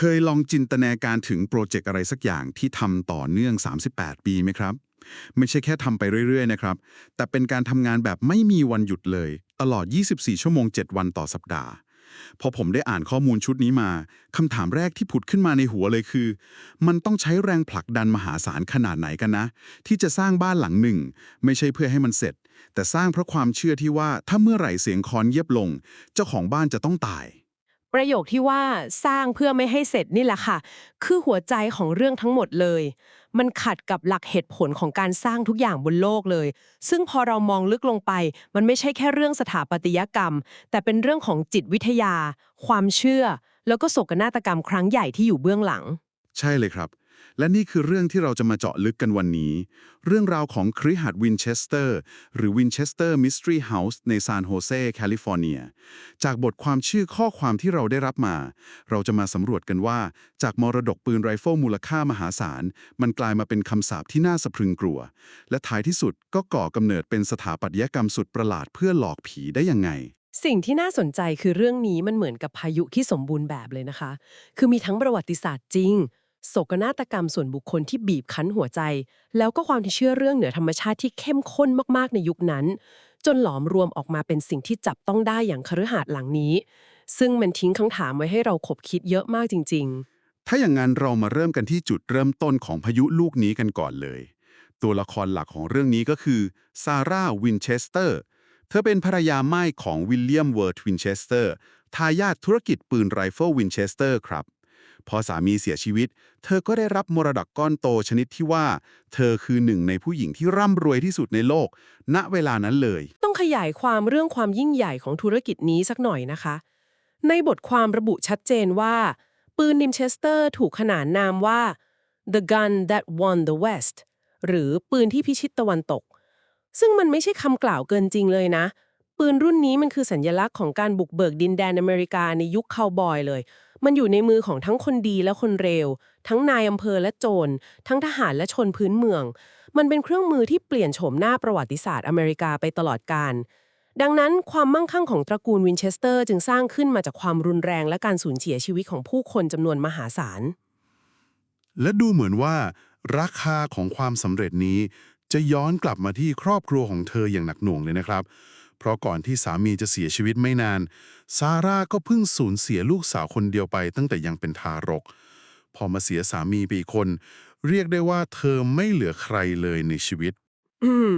เคยลองจินตนาการถึงโปรเจกต์อะไรสักอย่างที่ทำต่อเนื่อง 38 ปีไหมครับ ไม่ใช่แค่ทำไปเรื่อย ๆ นะครับ แต่เป็นการทำงานแบบไม่มีวันหยุดเลย ตลอด 24 ชั่วโมง 7 วันต่อสัปดาห์ พอผมได้อ่านข้อมูลชุดนี้มาคำถามแรกที่ผุดขึ้นมาในหัวเลยคือ มันต้องใช้แรงผลักดันมหาศาลขนาดไหนกันนะ ที่จะสร้างบ้านหลังหนึ่ง ไม่ใช่เพื่อให้มันเสร็จ แต่สร้างเพราะความเชื่อที่ว่าถ้าเมื่อไหร่เสียงคอนเยียบลง เจ้าของบ้านจะต้องตาย ประโยคที่ว่าสร้างเพื่อไม่ให้เสร็จนี่แหละค่ะ คือหัวใจของเรื่องทั้งหมดเลย มันขัดกับหลักเหตุผลของการสร้างทุกอย่างบนโลกเลย ซึ่งพอเรามองลึกลงไป มันไม่ใช่แค่เรื่องสถาปัตยกรรม แต่เป็นเรื่องของจิตวิทยา ความเชื่อ แล้วก็โศกนาฏกรรมครั้งใหญ่ที่อยู่เบื้องหลัง ใช่เลยครับ และนี่คือเรื่องที่เราจะมาเจาะลึกกันวันนี้ เรื่องราวของคริหัดวินเชสเตอร์ หรือ Winchester Mystery House ในซานโฮเซแคลิฟอร์เนีย จากบทความชื่อข้อความที่เราได้รับมา เราจะมาสำรวจกันว่า จากมรดกปืนไรเฟิลมูลค่ามหาศาล มันกลายมาเป็นคำสาปที่น่าสะพรึงกลัว และท้ายที่สุดก็ก่อกำเนิดเป็นสถาปัตยกรรมสุดประหลาดเพื่อหลอกผีได้ยังไงสิ่งที่น่าสนใจคือเรื่องนี้มันเหมือนกับพายุที่สมบูรณ์แบบเลยนะคะ คือมีทั้งประวัติศาสตร์จริง โศกนาฏกรรมส่วนบุคคลที่บีบคั้นหัวใจ แล้วก็ความที่เชื่อเรื่องเหนือธรรมชาติที่เข้มข้นมากๆในยุคนั้น จนหลอมรวมออกมาเป็นสิ่งที่จับต้องได้อย่างคฤหาสน์หลังนี้ ซึ่งมันทิ้งคำถามไว้ให้เราขบคิดเยอะมากจริง ๆ ถ้าอย่างนั้นเรามาเริ่มกันที่จุดเริ่มต้นของพายุลูกนี้กันก่อนเลย ตัวละครหลักของเรื่องนี้ก็คือซาร่าวินเชสเตอร์เธอเป็นภรรยาไม่ายของวิลเลียมเวิร์ดวินเชสเตอร์ทายาทธุรกิจปืนไรเฟิลวินเชสเตอร์ครับ พอสามีเสียชีวิต เธอก็ได้รับมรดกก้อนโตชนิดที่ว่า เธอคือหนึ่งในผู้หญิงที่ร่ำรวยที่สุดในโลก ณเวลานั้นเลย ต้องขยายความเรื่องความยิ่งใหญ่ของธุรกิจนี้สักหน่อยนะคะ ในบทความระบุชัดเจนว่า ปืนนิมเชสเตอร์ถูกขนานนามว่า the gun that won the West หรือปืนที่พิชิตตะวันตก ซึ่งมันไม่ใช่คำกล่าวเกินจริงเลยนะ ปืนรุ่นนี้มันคือสัญลักษณ์ของการบุกเบิกดินแดนอเมริกาในยุคคาวบอยเลย มันอยู่ในมือของทั้งคนดีและคนเร็วทั้งนายอำเภอและโจร ทั้งทหารและชนพื้นเมือง มันเป็นเครื่องมือที่เปลี่ยนโฉมหน้าประวัติศาสตร์อเมริกาไปตลอดกาลดังนั้นความมั่งคั่งของตระกูลวินเชสเตอร์จึงสร้างขึ้นมาจากความรุนแรงและการสูญเสียชีวิตของผู้คนจำนวนมหาศาล และดูเหมือนว่า ราคาของความสำเร็จนี้ จะย้อนกลับมาที่ครอบครัวของเธออย่างหนักหน่วงเลยนะครับ เพราะก่อนที่สามีจะเสียชีวิตไม่นาน ซาร่าก็เพิ่งสูญเสียลูกสาวคนเดียวไปตั้งแต่ยังเป็นทารก พอมาเสียสามีไปอีกคน เรียกได้ว่าเธอไม่เหลือใครเลยในชีวิต อืม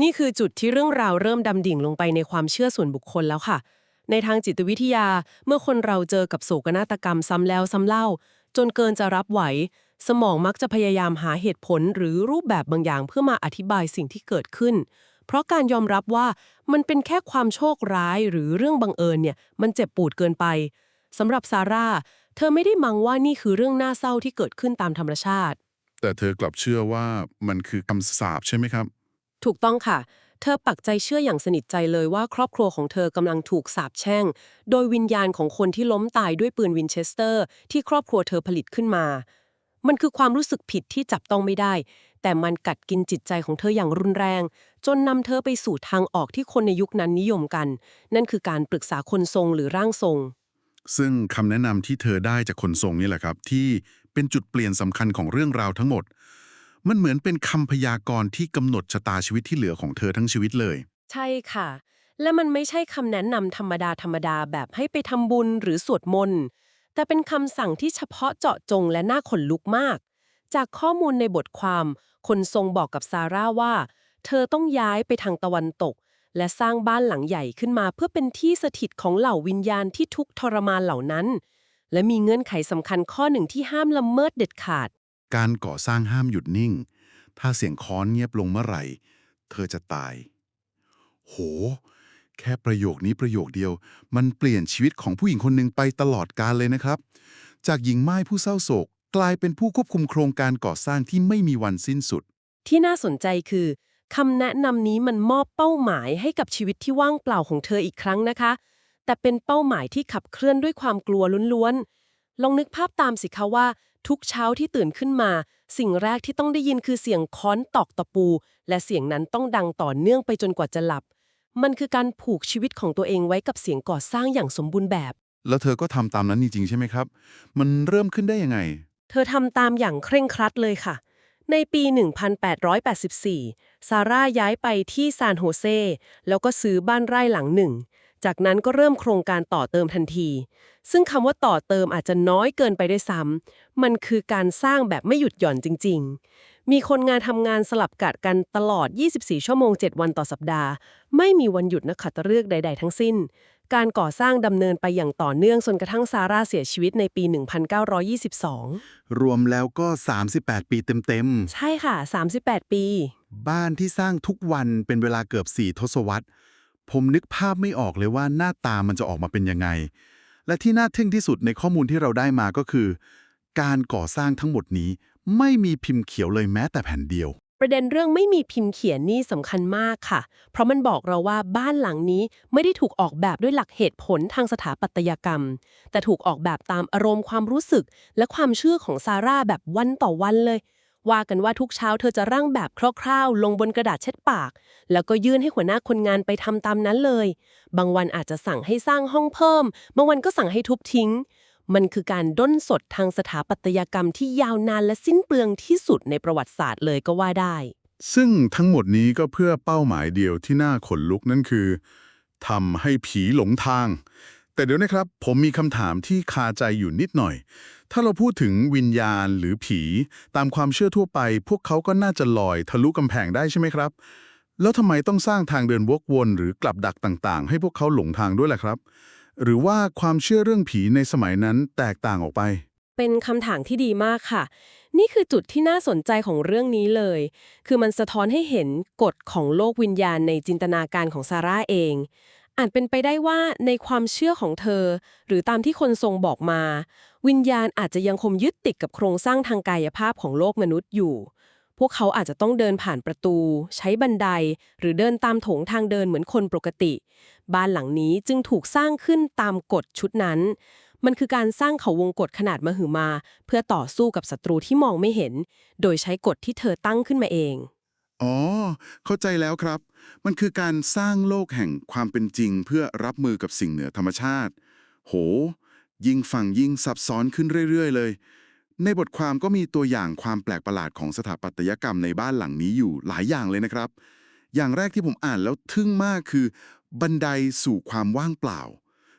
นี่คือจุดที่เรื่องราวเริ่มดำดิ่งลงไปในความเชื่อส่วนบุคคลแล้วค่ะ ในทางจิตวิทยาเมื่อคนเราเจอกับโศกนาฏกรรมซ้ำแล้วซ้ำเล่า จนเกินจะรับไหว สมองมักจะพยายามหาเหตุผลหรือรูปแบบบางอย่างเพื่อมาอธิบายสิ่งที่เกิดขึ้น เพราะการยอมรับว่ามันเป็นแค่ความโชคร้ายหรือเรื่องบังเอิญเนี่ยมันเจ็บปวดเกินไปสำหรับซาร่าเธอไม่ได้มังว่านี่คือเรื่องน่าเศร้าที่เกิดขึ้นตามธรรมชาติ แต่เธอกลับเชื่อว่ามันคือคำสาปใช่ไหมครับ ถูกต้องค่ะ เธอปักใจเชื่ออย่างสนิทใจเลยว่าครอบครัวของเธอกำลังถูกสาปแช่ง โดยวิญญาณของคนที่ล้มตายด้วยปืนวินเชสเตอร์ ที่ครอบครัวเธอผลิตขึ้นมา มันคือความรู้สึกผิดที่จับต้องไม่ได้ แต่มันกัดกินจิตใจของเธออย่างรุนแรง จนนำเธอไปสู่ทางออกที่คนในยุคนั้นนิยมกัน นั่นคือการปรึกษาคนทรงหรือร่างทรง ซึ่งคำแนะนำที่เธอได้จากคนทรงนี่แหละครับ ที่เป็นจุดเปลี่ยนสำคัญของเรื่องราวทั้งหมด มันเหมือนเป็นคำพยากรณ์ที่กำหนดชะตาชีวิตที่เหลือของเธอทั้งชีวิตเลย ใช่ค่ะ และมันไม่ใช่คำแนะนำธรรมดาธรรมดาแบบให้ไปทำบุญหรือสวดมนต์แต่เป็นคำสั่งที่เฉพาะเจาะจงและน่าขนลุกมาก จากข้อมูลในบทความ คนทรงบอกกับซาร่าว่า เธอต้องย้ายไปทางตะวันตก และสร้างบ้านหลังใหญ่ขึ้นมาเพื่อเป็นที่สถิตของเหล่าวิญญาณที่ทุกทรมานเหล่านั้น และมีเงื่อนไขสำคัญข้อหนึ่งที่ห้ามละเมิดเด็ดขาด การก่อสร้างห้ามหยุดนิ่ง ถ้าเสียงค้อนเงียบลงเมื่อไหร่ เธอจะตาย โห แค่ประโยคนี้ประโยคเดียว มันเปลี่ยนชีวิตของผู้หญิงคนหนึ่งไปตลอดกาลเลยนะครับ จากหญิงไม้ผู้เศร้าโศก กลายเป็นผู้ควบคุมโครงการก่อสร้างที่ไม่มีวันสิ้นสุด ที่น่าสนใจคือคำแนะนำนี้มันมอบเป้าหมายให้กับชีวิตที่ว่างเปล่าของเธออีกครั้งนะคะ แต่เป็นเป้าหมายที่ขับเคลื่อนด้วยความกลัวล้วนๆ ลองนึกภาพตามสิคะว่า ทุกเช้าที่ตื่นขึ้นมา สิ่งแรกที่ต้องได้ยินคือเสียงค้อนตอกตะปู และเสียงนั้นต้องดังต่อเนื่องไปจนกว่าจะหลับ มันคือการผูกชีวิตของตัวเองไว้กับเสียงก่อสร้างอย่างสมบูรณ์แบบ แล้วเธอก็ทำตามนั้นจริงๆใช่ไหมครับ มันเริ่มขึ้นได้ยังไง เธอทำตามอย่างเคร่งครัดเลยค่ะ ในปี 1884 ซาร่าย้ายไปที่ซานโฮเซ แล้วก็ซื้อบ้านไร่หลังหนึ่ง จากนั้นก็เริ่มโครงการต่อเติมทันที ซึ่งคำว่าต่อเติมอาจจะน้อยเกินไปได้วยซ้ำ มันคือการสร้างแบบไม่หยุดหย่อนจริง ๆ มีคนงานทำงานสลับกัดกันตลอด 24 ชั่วโมง 7 วันต่อสัปดาห์ ไม่มีวันหยุดนักขัตฤกษ์ใด ๆ ทั้งสิ้น การก่อสร้างดำเนินไปอย่างต่อเนื่องจนกระทั่งซาร่าเสียชีวิตในปี 1922 รวมแล้วก็ 38 ปีเต็มใช่ค่ะ 38 ปีๆบ้านที่สร้างทุกวันเป็นเวลาเกือบ 4 ทศวรรษ ผมนึกภาพไม่ออกเลยว่าหน้าตามันจะออกมาเป็นยังไง และที่น่าทึ่งที่สุดในข้อมูลที่เราได้มาก็คือ การก่อสร้างทั้งหมดนี้ไม่มีพิมพ์เขียวเลยแม้แต่แผ่นเดียว ประเด็นเรื่องไม่มีพิมพ์เขียนนี่สำคัญมากค่ะ เพราะมันบอกเราว่าบ้านหลังนี้ไม่ได้ถูกออกแบบด้วยหลักเหตุผลทางสถาปัตยกรรม แต่ถูกออกแบบตามอารมณ์ความรู้สึก และความเชื่อของซาร่าแบบวันต่อวันเลย ว่ากันว่าทุกเช้าเธอจะร่างแบบคร่าวๆ ลงบนกระดาษเช็ดปาก แล้วก็ยื่นให้หัวหน้าคนงานไปทำตามนั้นเลย บางวันอาจจะสั่งให้สร้างห้องเพิ่ม บางวันก็สั่งให้ทุบทิ้ง มันคือการด้นสดทางสถาปัตยกรรมที่ยาวนานและสิ้นเปลืองที่สุดในประวัติศาสตร์เลยก็ว่าได้ ซึ่งทั้งหมดนี้ก็เพื่อเป้าหมายเดียวที่น่าขนลุกนั่นคือทำให้ผีหลงทาง แต่เดี๋ยวนะครับ ผมมีคำถามที่คาใจอยู่นิดหน่อย ถ้าเราพูดถึงวิญญาณหรือผี ตามความเชื่อทั่วไป พวกเขาก็น่าจะลอยทะลุกำแพงได้ใช่ไหมครับ แล้วทำไมต้องสร้างทางเดินวกวน หรือ กลับดักต่าง ๆ ให้พวกเขาหลงทางด้วยล่ะครับ หรือว่าความเชื่อเรื่องผีในสมัยนั้นแตกต่างออกไป เป็นคำถามที่ดีมากค่ะ นี่คือจุดที่น่าสนใจของเรื่องนี้เลย คือมันสะท้อนให้เห็นกฎของโลกวิญญาณในจินตนาการของซาร่าเองอาจเป็นไปได้ว่าในความเชื่อของเธอ หรือตามที่คนทรงบอกมา วิญญาณอาจจะยังคงยึดติดกับโครงสร้างทางกายภาพของโลกมนุษย์อยู่ พวกเขาอาจจะต้องเดินผ่านประตู ใช้บันได หรือเดินตามโถงทางเดินเหมือนคนปกติ บ้านหลังนี้จึงถูกสร้างขึ้นตามกฎชุดนั้น มันคือการสร้างเขาวงกฏขนาดมหึมา เพื่อต่อสู้กับศัตรูที่มองไม่เห็น โดยใช้กฎที่เธอตั้งขึ้นมาเอง อ๋อ เข้าใจแล้วครับ มันคือการสร้างโลกแห่งความเป็นจริง เพื่อรับมือกับสิ่งเหนือธรรมชาติ โห ยิ่งฟังยิ่งซับซ้อนขึ้นเรื่อย ๆ เลย ในบทความก็มีตัวอย่างความแปลกประหลาดของสถาปัตยกรรมในบ้านหลังนี้อยู่หลายอย่างเลยนะครับ อย่างแรกที่ผมอ่านแล้วทึ่งมากคือ บันไดสู่ความว่างเปล่า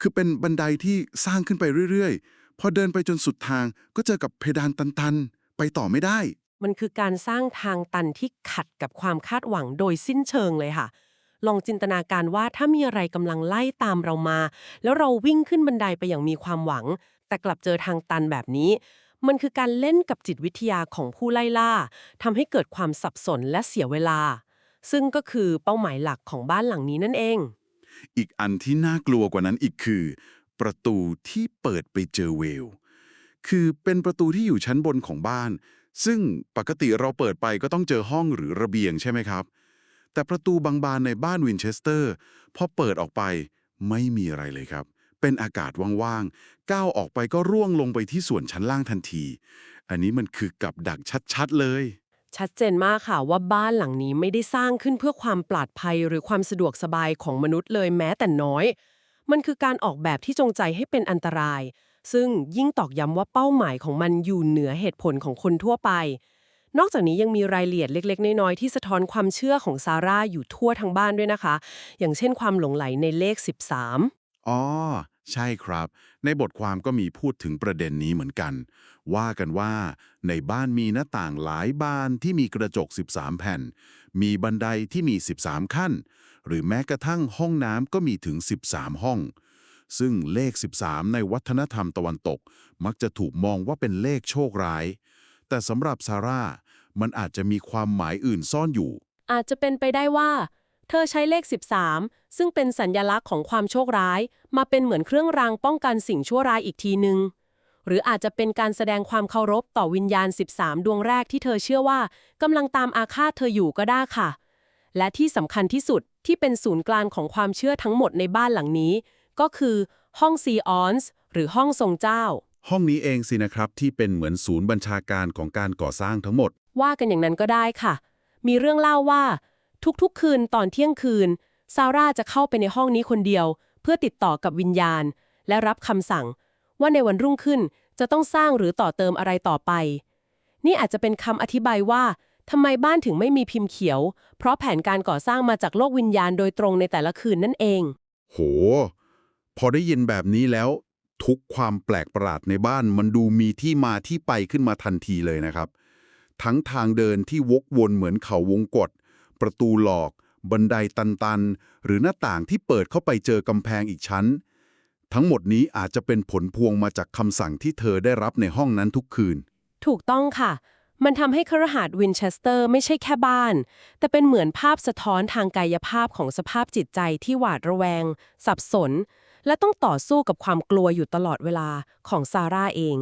คือเป็นบันไดที่สร้างขึ้นไปเรื่อยๆ พอเดินไปจนสุดทางก็เจอกับเพดานตันๆ ไปต่อไม่ได้ มันคือการสร้างทางตันที่ขัดกับความคาดหวังโดยสิ้นเชิงเลยค่ะ ลองจินตนาการว่าถ้ามีอะไรกำลังไล่ตามเรามา แล้วเราวิ่งขึ้นบันไดไปอย่างมีความหวัง แต่กลับเจอทางตันแบบนี้ มันคือการเล่นกับจิตวิทยาของผู้ไล่ล่าทำให้เกิดความสับสนและเสียเวลา ซึ่งก็คือเป้าหมายหลักของบ้านหลังนี้นั่นเอง อีกอันที่น่ากลัวกว่านั้นอีกคือ ประตูที่เปิดไปเจอเวล คือเป็นประตูที่อยู่ชั้นบนของบ้าน ซึ่งปกติเราเปิดไปก็ต้องเจอห้องหรือระเบียงใช่ไหมครับ แต่ประตูบางบานในบ้านวินเชสเตอร์พอเปิดออกไปไม่มีอะไรเลยครับ เป็นอากาศว่างๆ ก้าวออกไปก็ร่วงลงไปที่ส่วนชั้นล่างทันที อันนี้มันคือกับดักชัดๆเลย ชัดเจนมากค่ะว่าบ้านหลังนี้ไม่ได้สร้างขึ้นเพื่อความปลอดภัยหรือความสะดวกสบายของมนุษย์เลยแม้แต่น้อย มันคือการออกแบบที่จงใจให้เป็นอันตราย ซึ่งยิ่งตอกย้ำว่าเป้าหมายของมันอยู่เหนือเหตุผลของคนทั่วไป นอกจากนี้ยังมีรายละเอียดเล็ก ๆ น้อยๆที่สะท้อนความเชื่อของซาร่าอยู่ทั่วทั้งบ้านด้วยนะคะ อย่างเช่นความหลงไหลในเลข 13 อ๋อ ใช่ครับ ในบทความก็มีพูดถึงประเด็นนี้เหมือนกัน ว่ากันว่าในบ้านมีหน้าต่างหลายบานที่มีกระจก 13 แผ่น มีบันไดที่มี 13 ขั้น หรือแม้กระทั่งห้องน้ำก็มีถึง 13 ห้อง ซึ่งเลข 13 ในวัฒนธรรมตะวันตก มักจะถูกมองว่าเป็นเลขโชคร้าย แต่สำหรับซาร่ามันอาจจะมีความหมายอื่นซ่อนอยู่ อาจจะเป็นไปได้ว่า เธอใช้เลข 13 ซึ่งเป็นสัญญลักษณ์ของความโชคร้าย มาเป็นเหมือนเครื่องรางป้องกันสิ่งชั่วร้ายอีกทีหนึ่งหรืออาจจะเป็นการแสดงความเคารพต่อวิญญาณ 13 ดวงแรกที่เธอเชื่อว่ากำลังตามอาฆาตเธออยู่ก็ได้ค่ะ และที่สำคัญที่สุดที่เป็นศูนย์กลางของความเชื่อทั้งหมดในบ้านหลังนี้ ก็คือห้องซีออนส์หรือห้องทรงเจ้า ห้องนี้เองสินะครับที่เป็นเหมือนศูนย์บัญชาการของการก่อสร้างทั้งหมด ว่ากันอย่างนั้นก็ได้ค่ะ มีเรื่องเล่าว่า ทุกๆ คืนตอนเที่ยงคืน ซาร่าจะเข้าไปในห้องนี้คนเดียว เพื่อติดต่อกับวิญญาณ และรับคำสั่ง ว่าในวันรุ่งขึ้นจะต้องสร้างหรือต่อเติมอะไรต่อไป นี่อาจจะเป็นคำอธิบายว่าทำไมบ้านถึงไม่มีพิมพ์เขียว เพราะแผนการก่อสร้างมาจากโลกวิญญาณโดยตรงในแต่ละคืนนั่นเอง โห พอได้ยินแบบนี้แล้ว ทุกความแปลกประหลาดในบ้านมันดูมีที่มาที่ไปขึ้นมาทันทีเลยนะครับ ทั้งทางเดินที่วกวนเหมือนเขาวงกฏ ประตูหลอก บันไดตันๆ หรือหน้าต่างที่เปิดเข้าไปเจอกำแพงอีกชั้น ทั้งหมดนี้อาจจะเป็นผลพวงมาจากคำสั่งที่เธอได้รับในห้องนั้นทุกคืน ถูกต้องค่ะ มันทำให้ครหาสวินเชสเตอร์ไม่ใช่แค่บ้าน แต่เป็นเหมือนภาพสะท้อนทางกายภาพของสภาพจิตใจที่หวาดระแวง สับสน และต้องต่อสู้กับความกลัวอยู่ตลอดเวลาของซาร่าเอง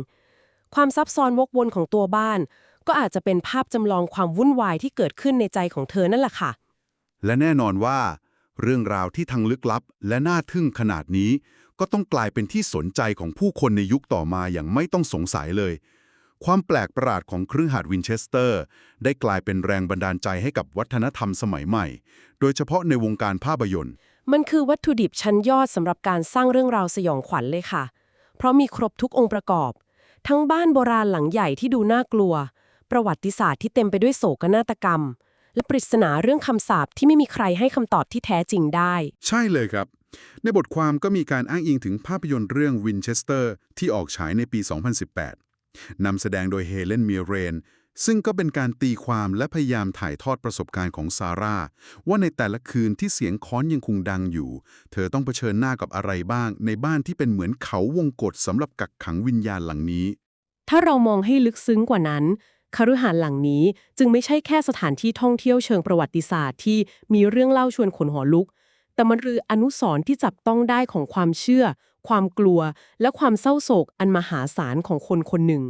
ความซับซ้อนวกวนของตัวบ้าน ก็อาจจะเป็นภาพจำลองความวุ่นวายที่เกิดขึ้นในใจของเธอนั่นแหละค่ะ และแน่นอนว่า เรื่องราวที่ทั้งลึกลับ และน่าทึ่งขนาดนี้ ก็ต้องกลายเป็นที่สนใจของผู้คนในยุคต่อมาอย่างไม่ต้องสงสัยเลย ความแปลกประหลาดของเครื่องหัดวินเชสเตอร์ ได้กลายเป็นแรงบันดาลใจให้กับวัฒนธรรมสมัยใหม่ โดยเฉพาะในวงการภาพยนตร์ มันคือวัตถุดิบชั้นยอดสำหรับการสร้างเรื่องราวสยองขวัญเลยค่ะ เพราะมีครบทุกองค์ประกอบ ทั้งบ้านโบราณหลังใหญ่ที่ดูน่ากลัว ประวัติศาสตร์ที่เต็มไปด้วยโศกนาฏกรรม และปริศนาเรื่องคำสาปที่ไม่มีใครให้คำตอบที่แท้จริงได้ ใช่เลยครับ ในบทความก็มีการอ้างอิงถึงภาพยนตร์เรื่องวินเชสเตอร์ที่ออกฉายในปี 2018 นำแสดงโดยเฮเลนเมียเรนซึ่งก็เป็นการตีความและพยายามถ่ายทอดประสบการณ์ของซาร่า ว่าในแต่ละคืนที่เสียงค้อนยังคงดังอยู่ เธอต้องเผชิญหน้ากับอะไรบ้าง ในบ้านที่เป็นเหมือนเขาวงกฏสำหรับกักขังวิญญาณหลังนี้ ถ้าเรามองให้ลึกซึ้งกว่านั้น คฤหาสน์หลังนี้จึงไม่ใช่แค่สถานที่ท่องเที่ยวเชิงประวัติศาสตร์ที่มีเรื่องเล่าชวนขนหัวลุก แต่มันคืออนุสรณ์ที่จับต้องได้ของความเชื่อ ความกลัว และความเศร้าโศกอันมหาศาลของคนคนหนึ่ง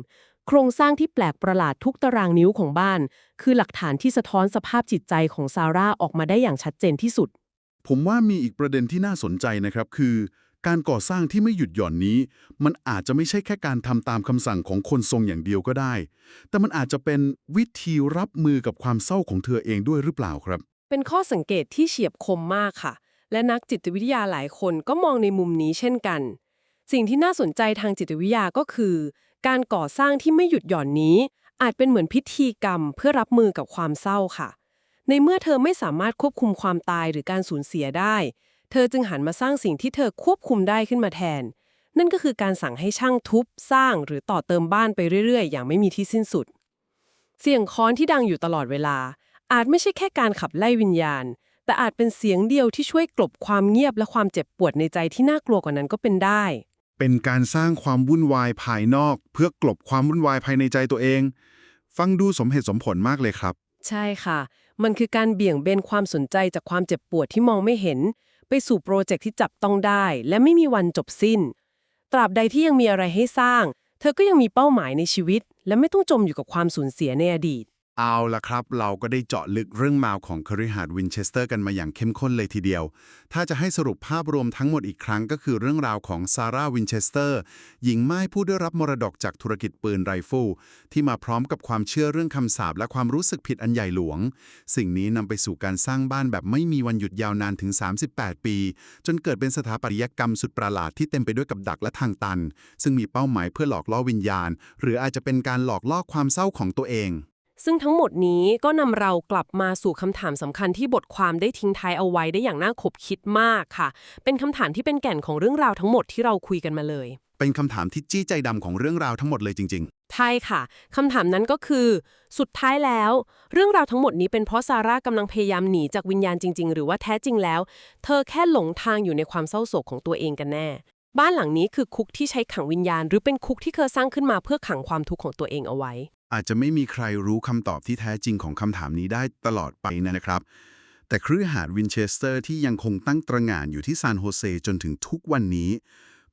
โครงสร้างที่แปลกประหลาดทุกตารางนิ้วของบ้าน คือหลักฐานที่สะท้อนสภาพจิตใจของซาร่าออกมาได้อย่างชัดเจนที่สุด ผมว่ามีอีกประเด็นที่น่าสนใจนะครับคือ การก่อสร้างที่ไม่หยุดหย่อนนี้ มันอาจจะไม่ใช่แค่การทำตามคำสั่งของคนทรงอย่างเดียวก็ได้ แต่มันอาจจะเป็นวิธีรับมือกับความเศร้าของเธอเองด้วยหรือเปล่าครับ เป็นข้อสังเกตที่เฉียบคมมากค่ะ และนักจิตวิทยาหลายคนก็มองในมุมนี้เช่นกัน สิ่งที่น่าสนใจทางจิตวิทยาก็คือ การก่อสร้างที่ไม่หยุดหย่อนนี้ อาจเป็นเหมือนพิธีกรรม เพื่อรับมือกับความเศร้าค่ะ ในเมื่อเธอไม่สามารถควบคุมความตายหรือการสูญเสียได้ เธอจึงหันมาสร้างสิ่งที่เธอควบคุมได้ขึ้นมาแทน นั่นก็คือการสั่งให้ช่างทุบสร้างหรือต่อเติมบ้านไปเรื่อยๆ อย่างไม่มีที่สิ้นสุด เสียงค้อนที่ดังอยู่ตลอดเวลา อาจไม่ใช่แค่การขับไล่วิญญาณ แต่อาจเป็นเสียงเดียวที่ช่วยกลบความเงียบและความเจ็บปวดในใจที่น่ากลัวกว่านั้นก็เป็นได้ เป็นการสร้างความวุ่นวายภายนอก เพื่อกลบความวุ่นวายภายในใจตัวเอง ฟังดูสมเหตุสมผลมากเลยครับ ใช่ค่ะ มันคือการเบี่ยงเบนความสนใจจากความเจ็บปวดที่มองไม่เห็น ไปสู่โปรเจกต์ที่จับต้องได้ และไม่มีวันจบสิ้น ตราบใดที่ยังมีอะไรให้สร้าง เธอก็ยังมีเป้าหมายในชีวิต และไม่ต้องจมอยู่กับความสูญเสียในอดีต เอาละครับ เราก็ได้เจาะลึกเรื่องราวของคริหาดวินเชสเตอร์กันมาอย่างเข้มข้นเลยทีเดียว ถ้าจะให้สรุปภาพรวมทั้งหมดอีกครั้งก็คือเรื่องราวของซาร่าวินเชสเตอร์หญิงไม้ผู้ได้รับมรดกจากธุรกิจปืนไรฟิลที่มาพร้อมกับความเชื่อเรื่องคำสาปและความรู้สึกผิดอันใหญ่หลวง สิ่งนี้นำไปสู่การสร้างบ้านแบบไม่มีวันหยุดยาวนานถึง 38 ปี จนเกิดเป็นสถาปัตยกรรมสุดประหลาดที่เต็มไปด้วยกับดักและทางตัน ซึ่งมีเป้าหมายเพื่อหลอกล่อวิญญาณ หรืออาจจะเป็นการหลอกล่อความเศร้าของตัวเอง ซึ่งทั้งหมดนี้ก็นำเรากลับมาสู่คำถามสำคัญที่บทความได้ทิ้งท้ายเอาไว้ได้อย่างน่าขบคิดมากค่ะ เป็นคำถามที่เป็นแก่นของเรื่องราวทั้งหมดที่เราคุยกันมาเลย เป็นคำถามที่จี้ใจดำของเรื่องราวทั้งหมดเลยจริง ๆ ใช่ค่ะคำถามนั้นก็คือ สุดท้ายแล้ว เรื่องราวทั้งหมดนี้เป็นเพราะซาร่ากำลังพยายามหนีจากวิญญาณจริง ๆ หรือว่าแท้จริงแล้ว เธอแค่หลงทางอยู่ในความเศร้าโศกของตัวเองกันแน่ บ้านหลังนี้คือคุกที่ใช้ขังวิญญาณ หรือเป็นคุกที่เธอสร้างขึ้นมาเพื่อขังความทุกข์ของตัวเองเอาไว้ อาจจะไม่มีใครรู้คำตอบที่แท้จริงของคำถามนี้ได้ตลอดไปนะครับ แต่ครือหาดวินเชสเตอร์ที่ยังคงตั้งตระหง่านอยู่ที่ซานโฮเซจนถึงทุกวันนี้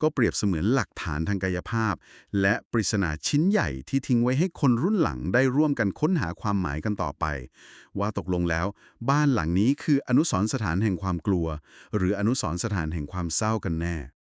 ก็เปรียบเสมือนหลักฐานทางกายภาพ และปริศนาชิ้นใหญ่ที่ทิ้งไว้ให้คนรุ่นหลังได้ร่วมกันค้นหาความหมายกันต่อไป ว่าตกลงแล้ว บ้านหลังนี้คืออนุสรณ์สถานแห่งความกลัว หรืออนุสรณ์สถานแห่งความเศร้ากันแน่